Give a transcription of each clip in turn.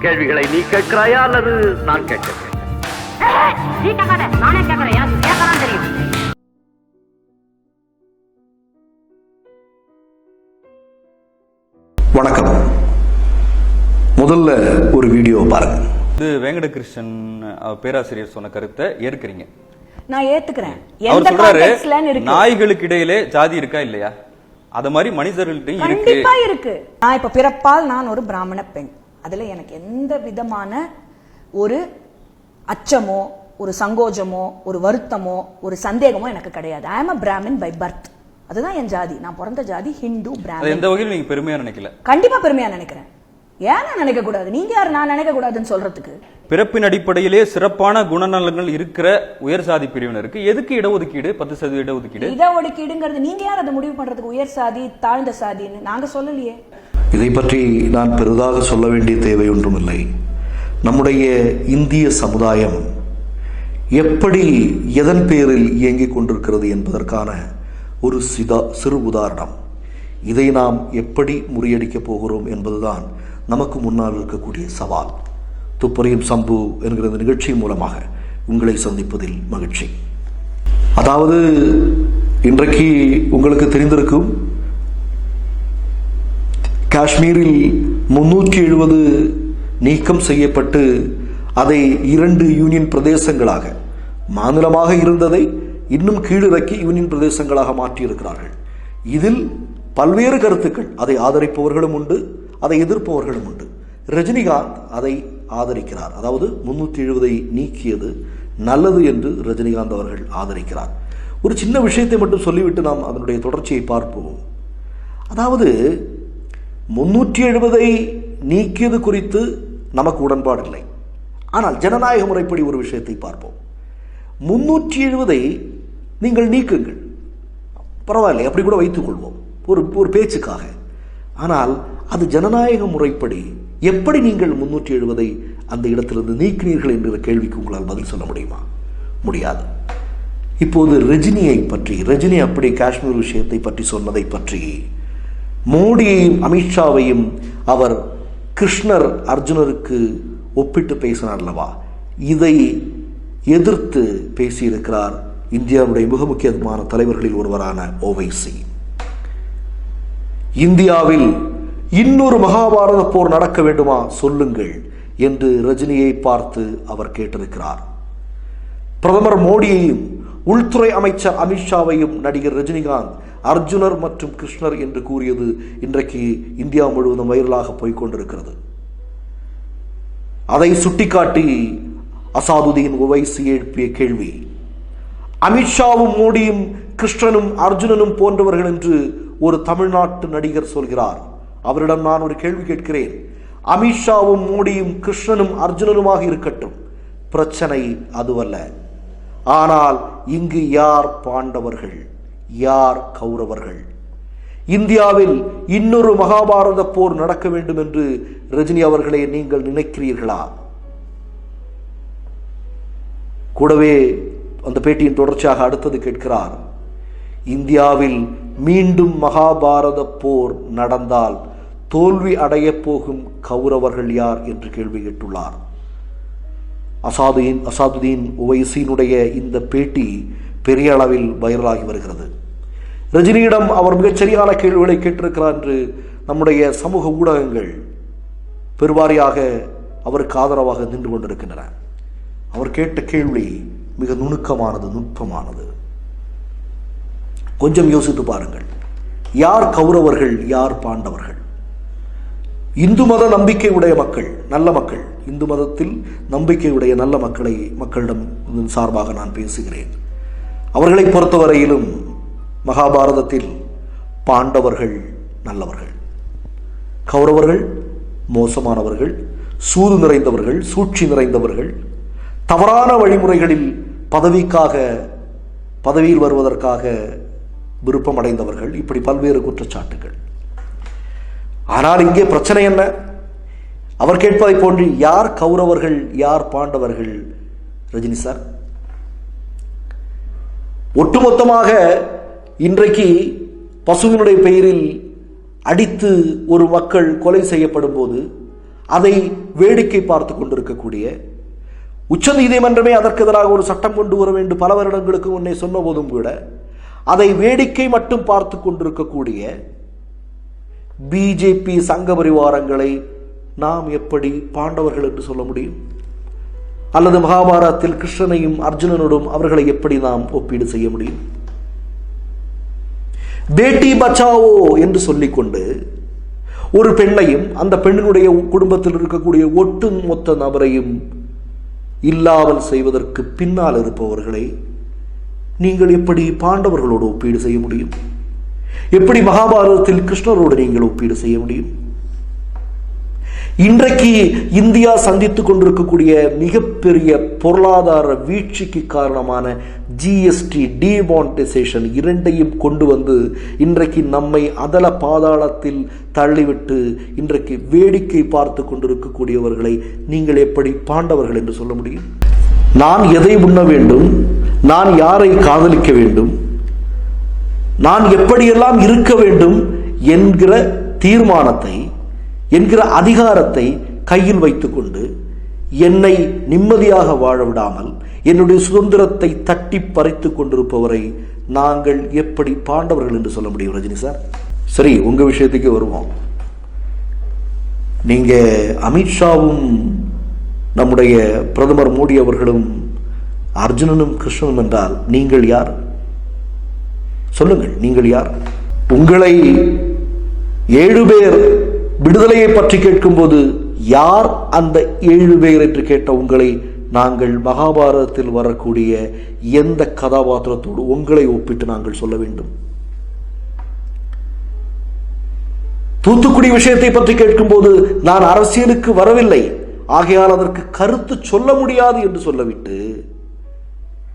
கேள்விகளை நீ கேட்கிறாயா அல்லது நான் கேட்கிறேன்? நீ கேட்காத. நானே கேட்கறேன். எனக்கு கேட்கலாம் தெரியும். வணக்கம். முதல்ல ஒரு வீடியோ பாருங்க. இது வேங்கடகிருஷ்ணன் அஹ், பேராசிரியர் சொன்ன கருத்தை ஏற்கிறீங்க. நான் ஏத்துக்கிறேன். அவர் சொல்றாரு நாய்களுக்கு இடையிலே ஜாதி இருக்கா இல்லையா? அத மாதிரி மனிதர்கள்ட்டையும் இருக்கு. கண்டிப்பா இருக்கு. நான் இப்ப பிறப்பால் நான் ஒரு பிராமண பெண். அதுல எனக்கு எந்த விதமான ஒரு அச்சமோ ஒரு சங்கோஜமோ ஒரு வருத்தமோ ஒரு சந்தேகமோ எனக்கு கிடையாது. I am a Brahmin by birth அதுதான் என் ஜாதி. நான் பிறந்த ஜாதி ஹிந்து பிராமின் எந்த வகையிலும் நீங்க பெருமையா நினைக்கல. கண்டிப்பா பெருமையா நினைக்கிறேன். ஏன் நான் நினைக்க கூடாது? நீங்க யார்? நான் நினைக்க கூடாதுன்னு சொல்றதுக்கு. பிறப்பின் அடிப்படையிலே சிறப்பான குணநலங்கள் இருக்கிற உயர் சாதி பிரிவினருக்கு எதுக்கு இடஒதுக்கீடு? பத்து சதவீத இடஒதுக்கீடு. இட ஒதுக்கீடுங்கிறது நீங்க யார்? அதை முடிவு பண்றதுக்கு உயர் சாதி தாழ்ந்த சாதின்னு நாங்க சொல்லலையே. இதை பற்றி நான் பெரிதாக சொல்ல வேண்டிய தேவை ஒன்றுமில்லை. நம்முடைய இந்திய சமுதாயம் எப்படி எதன் பேரில் இயங்கிக் கொண்டிருக்கிறது என்பதற்கான ஒரு சிதா சிறு உதாரணம். இதை நாம் எப்படி முறியடிக்கப் போகிறோம் என்பதுதான் நமக்கு முன்னால் இருக்கக்கூடிய சவால். துப்பறியும் சம்பு என்கிற இந்த நிகழ்ச்சி மூலமாக உங்களை சந்திப்பதில் மகிழ்ச்சி. அதாவது இன்றைக்கு உங்களுக்கு தெரிந்திருக்கும் காஷ்மீரில் முன்னூற்றி எழுபது நீக்கம் செய்யப்பட்டு அதை இரண்டு யூனியன் பிரதேசங்களாக மாநிலமாக இருந்ததை இன்னும் கீழிறக்கி யூனியன் பிரதேசங்களாக மாற்றியிருக்கிறார்கள். இதில் பல்வேறு கருத்துக்கள் அதை ஆதரிப்பவர்களும் உண்டு. அதை எதிர்ப்பவர்களும் உண்டு. ரஜினிகாந்த் அதை ஆதரிக்கிறார். அதாவது முன்னூற்றி எழுபதை நீக்கியது நல்லது என்று ரஜினிகாந்த் அவர்கள் ஆதரிக்கிறார். ஒரு சின்ன விஷயத்தை மட்டும் சொல்லிவிட்டு நாம் அதனுடைய தொடர்ச்சியை பார்ப்போம். அதாவது முன்னூற்றி எழுபதை நீக்கியது குறித்து நமக்கு உடன்பாடில்லை ஆனால் ஜனநாயக முறைப்படி ஒரு விஷயத்தை பார்ப்போம். முன்னூற்றி எழுபதை நீங்கள் நீக்குங்கள். பரவாயில்லை அப்படி கூட வைத்துக்கொள்வோம் ஒரு ஒரு பேச்சுக்காக. ஆனால் அது ஜனநாயக முறைப்படி எப்படி நீங்கள் முன்னூற்றி எழுபதை அந்த இடத்திலிருந்து நீக்கினீர்கள் என்கிற கேள்விக்கு உங்களால் பதில் சொல்ல முடியுமா? முடியாது. இப்போது ரஜினியை பற்றி ரஜினி அப்படி காஷ்மீர் விஷயத்தை பற்றி சொன்னதை பற்றி மோடியையும் அமித்ஷாவையும் அவர் கிருஷ்ணர் அர்ஜுனருக்கு ஒப்பிட்டு பேசினார் அல்லவா? இதை எதிர்த்து பேசியிருக்கிறார் இந்தியாவுடைய மிக முக்கியமான தலைவர்களில் ஒருவரான ஓவைசி இந்தியாவில் இன்னொரு மகாபாரத போர் நடக்க வேண்டுமா சொல்லுங்கள் என்று ரஜினியை பார்த்து அவர் கேட்டிருக்கிறார். பிரதமர் மோடியையும் உள்துறை அமைச்சர் அமித்ஷாவையும் நடிகர் ரஜினிகாந்த் அர்ஜுனர் மற்றும் கிருஷ்ணர் என்று கூறியது இன்றைக்கு இந்தியா முழுவதும் வைரலாக போய்கொண்டிருக்கிறது. அதை சுட்டிக்காட்டி அசாதுதீன் உவைசி எழுப்பிய கேள்வி அமித்ஷாவும் மோடியும் கிருஷ்ணனும் அர்ஜுனனும் போன்றவர்கள் என்று ஒரு தமிழ்நாட்டு நடிகர் சொல்கிறார். அவரிடம் நான் ஒரு கேள்வி கேட்கிறேன். அமித்ஷாவும் மோடியும் கிருஷ்ணனும் அர்ஜுனனுமாக இருக்கட்டும். பிரச்சனை அதுவல்ல. ஆனால் இங்கு யார் பாண்டவர்கள்? யார் கௌரவர்கள்? இந்தியாவில் இன்னொரு மகாபாரத போர் நடக்க வேண்டும் என்று ரஜினி அவர்களே நீங்கள் நினைக்கிறீர்களா? கூடவே அந்த பேட்டியின் தொடர்ச்சியாக அடுத்தது கேட்கிறார். இந்தியாவில் மீண்டும் மகாபாரத போர் நடந்தால் தோல்வி அடையப் போகும் கௌரவர்கள் யார் என்று கேள்வி கேட்டுள்ளார். அசாதுதீன் அசாதுதீன் உவைசீனுடைய இந்த பேட்டி பெரிய அளவில் வைரலாகி வருகிறது. ரஜினியிடம் அவர் மிகச்சரியான கேள்விகளை கேட்டிருக்கிறார் என்று நம்முடைய சமூக ஊடகங்கள் பெருவாரியாக அவருக்கு ஆதரவாக நின்று கொண்டிருக்கின்றன. அவர் கேட்ட கேள்வி மிக நுணுக்கமானது நுட்பமானது. கொஞ்சம் யோசித்து பாருங்கள். யார் கௌரவர்கள் யார் பாண்டவர்கள்? இந்து மத நம்பிக்கை உடைய மக்கள் நல்ல மக்கள். இந்து மதத்தில் நம்பிக்கையுடைய நல்ல மக்களை மக்களிடம் சார்பாக நான் பேசுகிறேன். அவர்களை பொறுத்தவரையிலும் மகாபாரதத்தில் பாண்டவர்கள் நல்லவர்கள். கௌரவர்கள் மோசமானவர்கள் சூது நிறைந்தவர்கள் சூழ்ச்சி நிறைந்தவர்கள் தவறான வழிமுறைகளில் பதவிக்காக பதவியில் வருவதற்காக விருப்பமடைந்தவர்கள் இப்படி பல்வேறு குற்றச்சாட்டுகள். ஆனால் இங்கே பிரச்சனை என்ன? அவர் கேட்பதை போன்று யார் கௌரவர்கள் யார் பாண்டவர்கள் ரஜினி சார்? ஒட்டுமொத்தமாக இன்றைக்கு பசுவினுடைய பெயரில் அடித்து ஒரு மக்கள் கொலை செய்யப்படும் போது அதை வேடிக்கை பார்த்து கொண்டிருக்கக்கூடிய உச்ச நீதிமன்றமே அதற்கு எதிராக ஒரு சட்டம் கொண்டு வர வேண்டும். பல வருடங்களுக்கு முன்னே சொன்ன போதும் கூட அதை வேடிக்கை மட்டும் பார்த்து கொண்டிருக்கக்கூடிய பிஜேபி சங்க பரிவாரங்களை நாம் எப்படி பாண்டவர்கள் என்று சொல்ல முடியும்? அல்லது மகாபாரதத்தில் கிருஷ்ணனையும் அர்ஜுனனோடும் அவர்களை எப்படி நாம் ஒப்பீடு செய்ய முடியும்? பேட்டி பச்சாவோ என்று சொல்லிக்கொண்டு ஒரு பெண்ணையும் அந்த பெண்ணினுடைய குடும்பத்தில் இருக்கக்கூடிய ஒட்டு மொத்த நபரையும் இல்லாமல் செய்வதற்கு பின்னால் இருப்பவர்களை நீங்கள் எப்படி பாண்டவர்களோடு ஒப்பீடு செய்ய முடியும்? எப்படி மகாபாரதத்தில் கிருஷ்ணரோடு நீங்கள் ஒப்பீடு செய்ய முடியும்? இன்றைக்கு இந்தியா சந்தித்துக் கொண்டிருக்கக்கூடிய மிகப்பெரிய பொருளாதார வீழ்ச்சிக்கு காரணமான ஜிஎஸ்டி டிமானிட்டைசேஷன் இரண்டையும் கொண்டு வந்து இன்றைக்கு நம்மை அதல பாதாளத்தில் தள்ளிவிட்டு இன்றைக்கு வேடிக்கை பார்த்து கொண்டிருக்கக்கூடியவர்களை நீங்கள் எப்படி பாண்டவர்கள் என்று சொல்ல முடியும்? நான் எதை உண்ண வேண்டும்? நான் யாரை காதலிக்க வேண்டும்? நான் எப்படியெல்லாம் இருக்க வேண்டும் என்கிற தீர்மானத்தை என்கிற அதிகாரத்தை கையில் வைத்துக்கொண்டு என்னை நிம்மதியாக வாழ விடாமல் என்னுடைய சுதந்திரத்தை தட்டி பறித்து கொண்டிருப்பவரை நாங்கள் எப்படி பாண்டவர்கள் என்று சொல்ல முடியும் ரஜினி சார்? சரி உங்க விஷயத்துக்கு வருவோம். நீங்க அமித்ஷாவும் நம்முடைய பிரதமர் மோடி அவர்களும் அர்ஜுனனும் கிருஷ்ணனும் என்றால் நீங்கள் யார்? சொல்லுங்கள் நீங்கள் யார்? உங்களை ஏழு பேர் விடுதலையை பற்றி கேட்கும்போது யார் அந்த ஏழு பேர் என்று கேட்ட உங்களை நாங்கள் மகாபாரதத்தில் வரக்கூடிய எந்த கதாபாத்திரத்தோடு உங்களை ஒப்பிட்டு நாங்கள் சொல்ல வேண்டும்? தூத்துக்குடி விஷயத்தை பற்றி கேட்கும்போது நான் அரசியலுக்கு வரவில்லை. ஆகையால் அதற்கு கருத்து சொல்ல முடியாது என்று சொல்லவிட்டு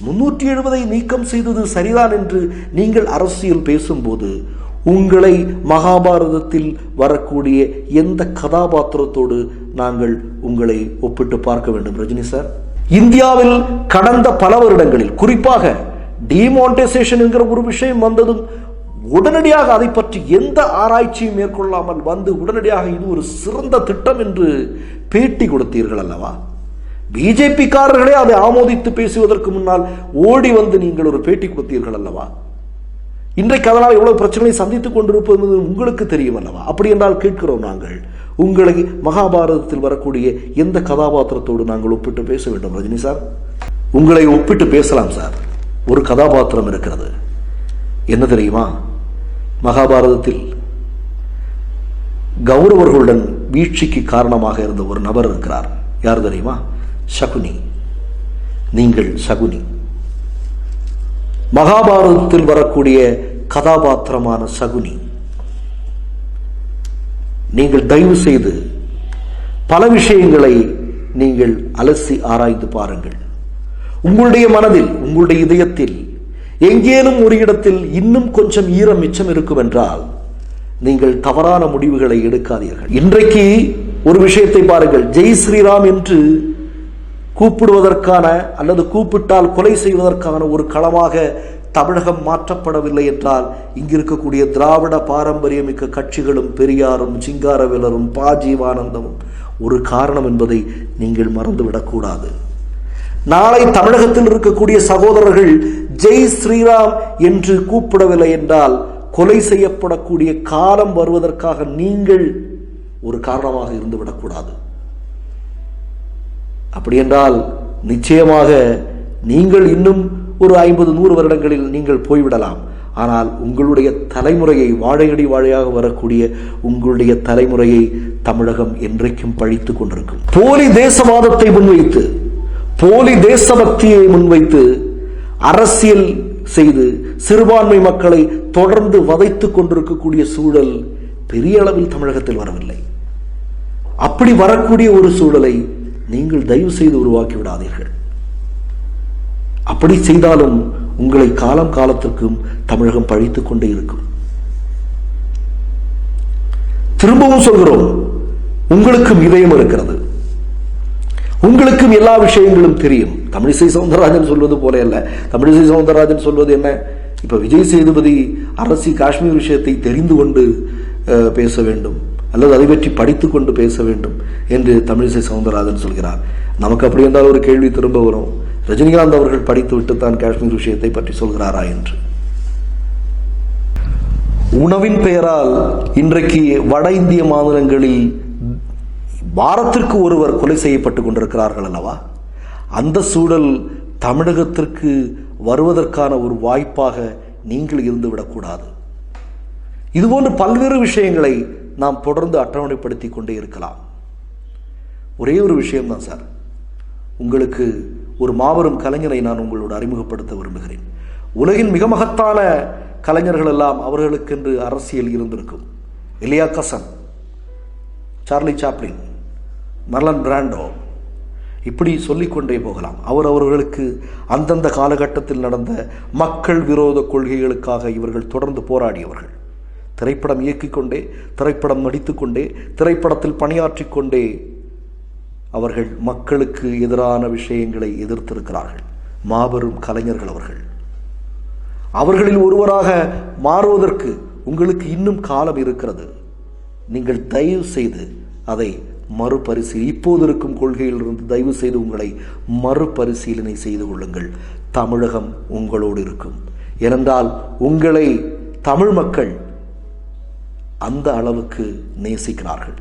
முன்னூற்றி எழுபதை நீக்கம் செய்தது சரிதான் என்று நீங்கள் அரசியல் பேசும்போது உங்களை மகாபாரதத்தில் வரக்கூடிய எந்த கதாபாத்திரத்தோடு நாங்கள் உங்களை ஒப்பிட்டு பார்க்க வேண்டும் ரஜினி சார்? இந்தியாவில் கடந்த பல வருடங்களில் குறிப்பாக டிமானிட்டைசேஷன் என்கிற ஒரு விஷயம் வந்ததும் உடனடியாக அதை பற்றி எந்த ஆராய்ச்சியும் மேற்கொள்ளாமல் வந்து உடனடியாக இது ஒரு சிறந்த திட்டம் என்று பேட்டி கொடுத்தீர்கள் அல்லவா? பிஜேபிக்காரர்களே அதை ஆமோதித்து பேசுவதற்கு முன்னால் ஓடி வந்து நீங்கள் ஒரு பேட்டி கொடுத்தீர்கள் அல்லவா? இன்றைக்கு அதனால் எவ்வளவு பிரச்சனையை சந்தித்துக் கொண்டிருப்பது என்பது உங்களுக்கு தெரியும் அல்லவா? அப்படி என்றால் கேட்கிறோம் நாங்கள். உங்களை மகாபாரதத்தில் வரக்கூடிய எந்த கதாபாத்திரத்தோடு நாங்கள் ஒப்பிட்டு பேச வேண்டும் ரஜினி சார்? உங்களை ஒப்பிட்டு பேசலாம் சார். ஒரு கதாபாத்திரம் இருக்கிறது. என்ன தெரியுமா? மகாபாரதத்தில் கௌரவர்களுடன் வீழ்ச்சிக்கு காரணமாக இருந்த ஒரு நபர் இருக்கிறார். யார் தெரியுமா? சகுனி. நீங்கள் சகுனி. மகாபாரதத்தில் வரக்கூடிய கதாபாத்திரமான சகுனி. நீங்கள் தயவு செய்து பல விஷயங்களை நீங்கள் அலசி ஆராய்ந்து பாருங்கள். உங்களுடைய மனதில் உங்களுடைய இதயத்தில் எங்கேனும் ஒரு இடத்தில் இன்னும் கொஞ்சம் ஈரம் மிச்சம் இருக்கும் என்றால் நீங்கள் தவறான முடிவுகளை எடுக்காதீர்கள். இன்றைக்கு ஒரு விஷயத்தை பாருங்கள். ஜெய் ஸ்ரீராம் என்று கூப்பிடுவதற்கான அல்லது கூப்பிட்டால் கொலை செய்வதற்கான ஒரு களமாக தமிழகம் மாற்றப்படவில்லை என்றால் இங்கிருக்கக்கூடிய திராவிட பாரம்பரியமிக்க கட்சிகளும் பெரியாரும் சிங்காரவேலரும் பா. ஜீவானந்தமும் ஒரு காரணம் என்பதை நீங்கள் மறந்துவிடக்கூடாது. நாளை தமிழகத்தில் இருக்கக்கூடிய சகோதரர்கள் ஜெய் ஸ்ரீராம் என்று கூப்பிடவில்லை என்றால் கொலை செய்யப்படக்கூடிய காலம் வருவதற்காக நீங்கள் ஒரு காரணமாக இருந்துவிடக்கூடாது. அப்படியென்றால் நிச்சயமாக நீங்கள் இன்னும் ஒரு ஐம்பது நூறு வருடங்களில் நீங்கள் போய்விடலாம். ஆனால் உங்களுடைய தலைமுறையை வாழையடி வாழையாக வரக்கூடிய உங்களுடைய தலைமுறையை தமிழகம் என்றைக்கும் பழித்து கொண்டிருக்கும். போலி தேசவாதத்தை முன்வைத்து போலி தேசபக்தியை முன்வைத்து அரசியல் செய்து சிறுபான்மை மக்களை தொடர்ந்து வதைத்துக் கொண்டிருக்கக்கூடிய சூழல் பெரிய அளவில் தமிழகத்தில் வரவில்லை. அப்படி வரக்கூடிய ஒரு சூழலை நீங்கள் தயவு செய்து உருவாக்கி விடாதீர்கள் அப்படி செய்தாலும் உங்களை காலம் காலத்திற்கும் தமிழகம் பழித்துக் கொண்டே இருக்கும். திரும்பவும் சொல்கிறோம் உங்களுக்கும் இதயம் இருக்கிறது. உங்களுக்கும் எல்லா விஷயங்களும் தெரியும். தமிழிசை சவுந்தரராஜன் சொல்வது போல அல்ல. தமிழிசை சவுந்தரராஜன் சொல்வது என்ன? இப்ப விஜய் சேதுபதி அரசி காஷ்மீர் விஷயத்தை தெரிந்து கொண்டு அஹ், பேச வேண்டும். அல்லது அதை பற்றி படித்து கொண்டு பேச வேண்டும் என்று தமிழிசை சவுந்தரராஜன் சொல்கிறார். நமக்கு அப்படி என்றால் ஒரு கேள்வி திரும்ப வரும். ரஜினிகாந்த் அவர்கள் படித்து விட்டுத்தான் காஷ்மீர் விஷயத்தை பற்றி சொல்கிறாரா என்று. உணவின் பெயரால் இன்றைக்கு வட இந்திய மாநிலங்களில் வாரத்திற்கு ஒருவர் கொலை செய்யப்பட்டு கொண்டிருக்கிறார்கள் அல்லவா? அந்த சூழல் தமிழகத்திற்கு வருவதற்கான ஒரு வாய்ப்பாக நீங்கள் இருந்து விடக்கூடாது பல்வேறு விஷயங்களை நாம் தொடர்ந்து அட்டவணைப்படுத்தி கொண்டே இருக்கலாம். ஒரே ஒரு விஷயம்தான் சார். உங்களுக்கு ஒரு மாபெரும் கலைஞரை நான் உங்களோடு அறிமுகப்படுத்த விரும்புகிறேன். உலகின் மிக மகத்தான கலைஞர்கள் எல்லாம் அவர்களுக்கென்று அரசியல் இருந்திருக்கும். Elia Kazan? Charlie Chaplin? Marlon Brando? இப்படி சொல்லிக்கொண்டே போகலாம். அவர் அவர்களுக்கு அந்தந்த காலகட்டத்தில் நடந்த மக்கள் விரோத கொள்கைகளுக்காக இவர்கள் தொடர்ந்து போராடியவர்கள். திரைப்படம் இயக்கிக் கொண்டே திரைப்படம் நடித்துக்கொண்டே திரைப்படத்தில் பணியாற்றிக் கொண்டே அவர்கள் மக்களுக்கு எதிரான விஷயங்களை எதிர்த்திருக்கிறார்கள். மாபெரும் கலைஞர்கள் அவர்கள். அவர்களில் ஒருவராக மாறுவதற்கு உங்களுக்கு இன்னும் காலம் இருக்கிறது. நீங்கள் தயவு செய்து அதை மறுபரிசீலி இப்போது இருக்கும் கொள்கையிலிருந்து தயவு செய்து உங்களை மறுபரிசீலனை செய்து கொள்ளுங்கள். தமிழகம் உங்களோடு இருக்கும். ஏனென்றால் உங்களை தமிழ் மக்கள் அந்த அளவுக்கு நேசிக்கிறார்கள்.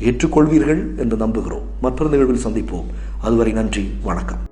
ஏற்றுக்கொள்வீர்கள் என்று நம்புகிறோம். மற்றொரு நிகழ்வில் சந்திப்போம். அதுவரை நன்றி வணக்கம்.